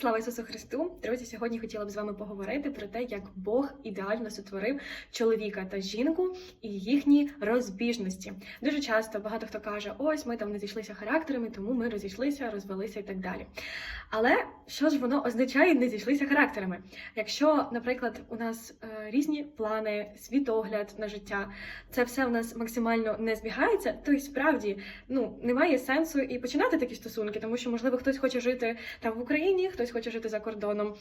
Слава Ісусу Христу! Друзі, сьогодні хотіла б з вами поговорити про те, як Бог ідеально сотворив чоловіка та жінку і їхні розбіжності. Дуже часто багато хто каже: ось ми там не зійшлися характерами, тому ми розійшлися, розвелися і так далі. Але що ж воно означає не зійшлися характерами? Якщо, наприклад, у нас е, різні плани, світогляд на життя, це все у нас максимально не збігається, то й справді ну немає сенсу і починати такі стосунки, тому що можливо хтось хоче жити там в Україні, хтось хоче жити за кордоном,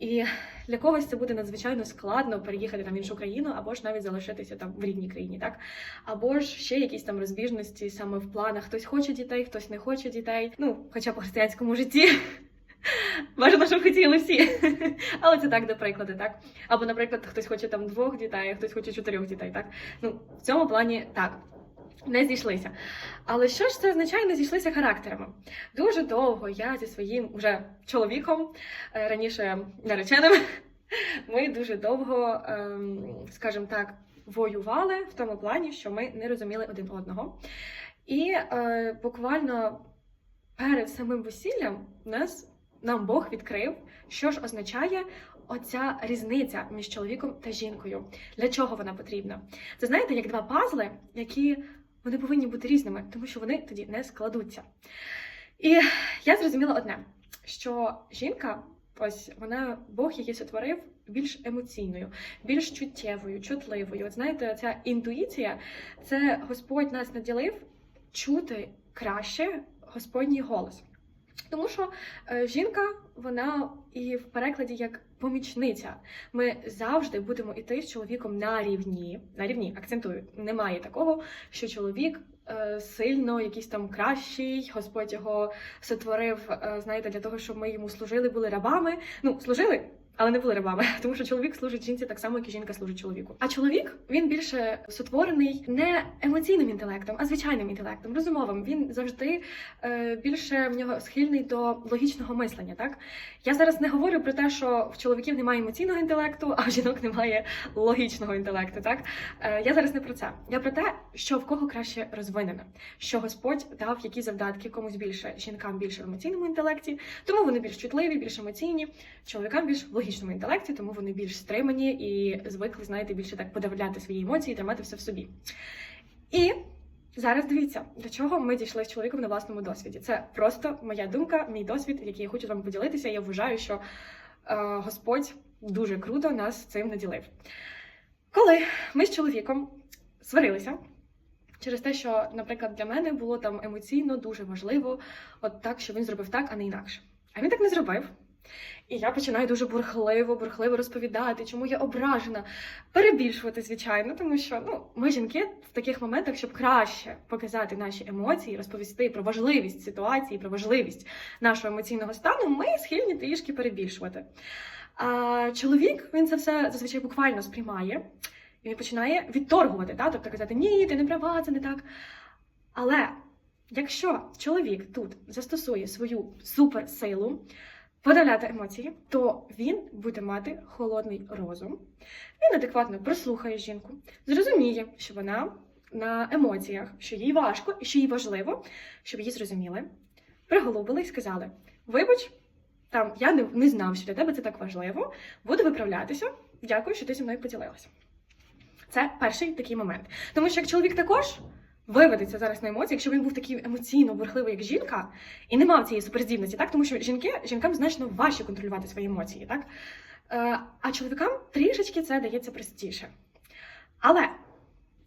і для когось це буде надзвичайно складно переїхати там в іншу країну, або ж навіть залишитися там в рідній країні, так або ж ще якісь там розбіжності саме в планах. Хтось хоче дітей, хтось не хоче дітей. Ну, хоча по християнському житті. Бажано, щоб хотіли всі. Але це так, до прикладу, так? Або, наприклад, хтось хоче там двох дітей, а хтось хоче чотирьох дітей, так? Ну, в цьому плані так. Не зійшлися. Але що ж це означає, не зійшлися характерами? Дуже довго я зі своїм уже чоловіком, е, раніше нареченим, ми дуже довго, ем, скажімо так, воювали в тому плані, що ми не розуміли один одного. І е, буквально перед самим весіллям нас нам Бог відкрив, що ж означає оця різниця між чоловіком та жінкою. Для чого вона потрібна? Це знаєте, як два пазли, які вони повинні бути різними, тому що вони тоді не складуться. І я зрозуміла одне: що жінка, ось вона Бог її сотворив більш емоційною, більш чуттєвою, чутливою. От знаєте, ця інтуїція це Господь нас наділив чути краще Господній голос. Тому що е, жінка, вона і в перекладі як помічниця. Ми завжди будемо іти з чоловіком на рівні. На рівні, акцентую, немає такого, що чоловік е, сильно якийсь там кращий, Господь його сотворив, е, знаєте, для того, щоб ми йому служили, були рабами. Ну, служили. Але не були рабами, тому що чоловік служить жінці так само, як і жінка служить чоловіку. А чоловік він більше сотворений не емоційним інтелектом, а звичайним інтелектом, розумовим. Він завжди е, більше в нього схильний до логічного мислення. Так я зараз не говорю про те, що в чоловіків немає емоційного інтелекту, а в жінок немає логічного інтелекту. Так е, я зараз не про це. Я про те, що в кого краще розвинено, що Господь дав які завдатки комусь більше жінкам більше в емоційному інтелекті, тому вони більш чутливі, більш емоційні, чоловікам більш в логічному інтелекті, тому вони більш стримані і звикли, знаєте, більше так подавляти свої емоції, тримати все в собі. І зараз дивіться, до чого ми дійшли з чоловіком на власному досвіді. Це просто моя думка, мій досвід, який я хочу з вами поділитися. Я вважаю, що е, Господь дуже круто нас цим наділив. Коли ми з чоловіком сварилися. Через те, що, наприклад, для мене було там емоційно дуже важливо, от так, що він зробив так, а не інакше. А він так не зробив. І я починаю дуже бурхливо, бурхливо розповідати, чому я ображена, перебільшувати, звичайно, тому що ну, ми жінки в таких моментах, щоб краще показати наші емоції, розповісти про важливість ситуації, про важливість нашого емоційного стану, ми схильні трішки перебільшувати. А чоловік він це все зазвичай буквально сприймає. І починає відторгувати, та? тобто казати, ні, ти не права, це не так. Але якщо чоловік тут застосує свою суперсилу, подавляти емоції, то він буде мати холодний розум. Він адекватно прослухає жінку, зрозуміє, що вона на емоціях, що їй важко і що їй важливо, щоб її зрозуміли, приголубили і сказали: Вибач, там я не, не знав, що для тебе це так важливо, буду виправлятися. Дякую, що ти зі мною поділилася. Це перший такий момент. Тому що як чоловік також виведеться зараз на емоції, якщо він був такий емоційно бурхливий, як жінка, і не мав цієї суперздібності, так тому що жінки жінкам значно важче контролювати свої емоції, так е, а чоловікам трішечки це дається простіше. Але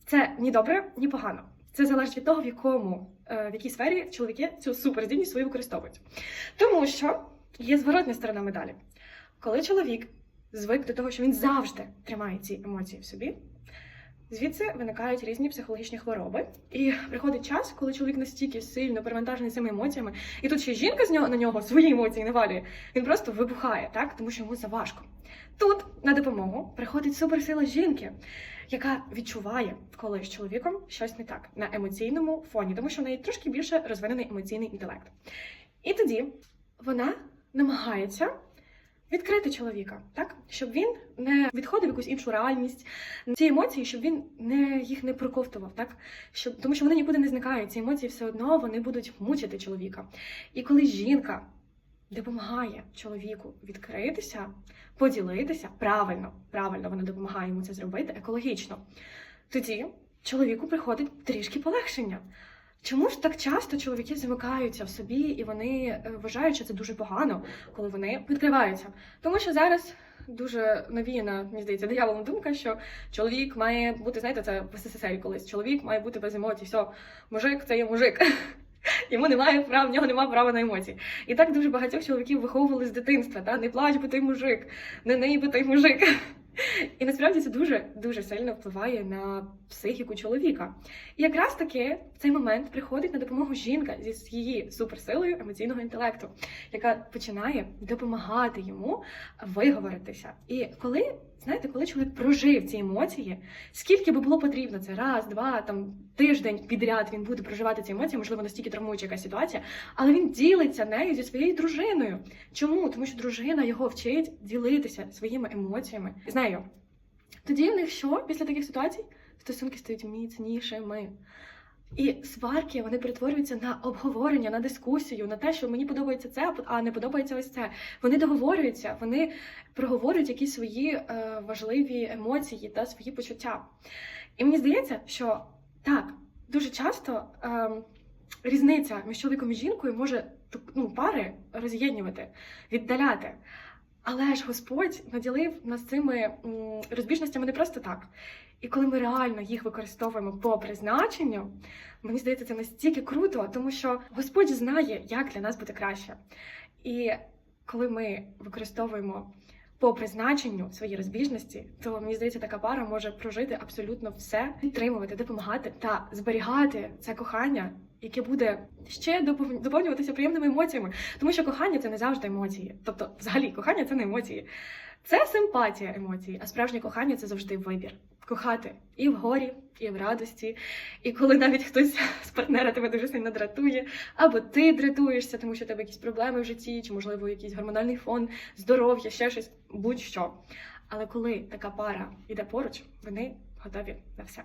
це ні добре, ні погано. Це залежить від того, в якому е, в якій сфері чоловіки цю суперздібність свою використовують. Тому що є зворотня сторона медалі. Коли чоловік звик до того, що він завжди тримає ці емоції в собі. Звідси виникають різні психологічні хвороби, і приходить час, коли чоловік настільки сильно перевантажений цими емоціями, і тут ще жінка з нього на нього свої емоції навалює. Він просто вибухає, так тому що йому заважко. Тут на допомогу приходить суперсила жінки, яка відчуває, коли з чоловіком щось не так на емоційному фоні, тому що в неї трошки більше розвинений емоційний інтелект. І тоді вона намагається відкрити чоловіка, так щоб він не відходив в якусь іншу реальність, ці емоції, щоб він не їх не проковтував, так щоб тому, що вони нікуди не зникають. Ці емоції все одно вони будуть мучити чоловіка. І коли жінка допомагає чоловіку відкритися, поділитися правильно, правильно вона допомагає йому це зробити екологічно. Тоді чоловіку приходить трішки полегшення. Чому ж так часто чоловіки замикаються в собі і вони е, вважають, що це дуже погано, коли вони відкриваються? Тому що зараз дуже навіяна, мені здається, дияволом думка, що чоловік має бути, знаєте, це в СССР колись. Чоловік має бути без емоцій. Все, мужик це є мужик. Йому немає прав, в нього немає права на емоції. І так дуже багатьох чоловіків виховували з дитинства, та не плач, бо ти мужик, не ней, бо ти мужик. І насправді це дуже дуже сильно впливає на психіку чоловіка. І якраз таки в цей момент приходить на допомогу жінка зі її суперсилою емоційного інтелекту, яка починає допомагати йому виговоритися. І коли знаєте, коли чоловік прожив ці емоції, скільки би було потрібно це раз, два, там тиждень підряд він буде проживати ці емоції, можливо, настільки травмуюча якась ситуація, але він ділиться нею зі своєю дружиною. Чому? Тому що дружина його вчить ділитися своїми емоціями з нею. Тоді в них що після таких ситуацій? Стосунки стають міцнішими. І сварки вони перетворюються на обговорення, на дискусію, на те, що мені подобається це, а не подобається ось це. Вони договорюються, вони проговорюють якісь свої е, важливі емоції та свої почуття. І мені здається, що так, дуже часто е, різниця між чоловіком і жінкою може ну, пари роз'єднувати, віддаляти. Але ж Господь наділив нас цими розбіжностями не просто так. І коли ми реально їх використовуємо по призначенню, мені здається, це настільки круто, тому що Господь знає, як для нас буде краще. І коли ми використовуємо по призначенню свої розбіжності, то мені здається, така пара може прожити абсолютно все, підтримувати, допомагати та зберігати це кохання, яке буде ще допов- доповнюватися приємними емоціями. Тому що кохання це не завжди емоції. Тобто, взагалі, кохання це не емоції. Це симпатія емоцій, а справжнє кохання це завжди вибір. Кохати і в горі, і в радості. І коли навіть хтось з партнера тебе дуже сильно дратує, або ти дратуєшся, тому що в тебе якісь проблеми в житті, чи, можливо, якийсь гормональний фон, здоров'я, ще щось, будь-що. Але коли така пара йде поруч, вони готові на все.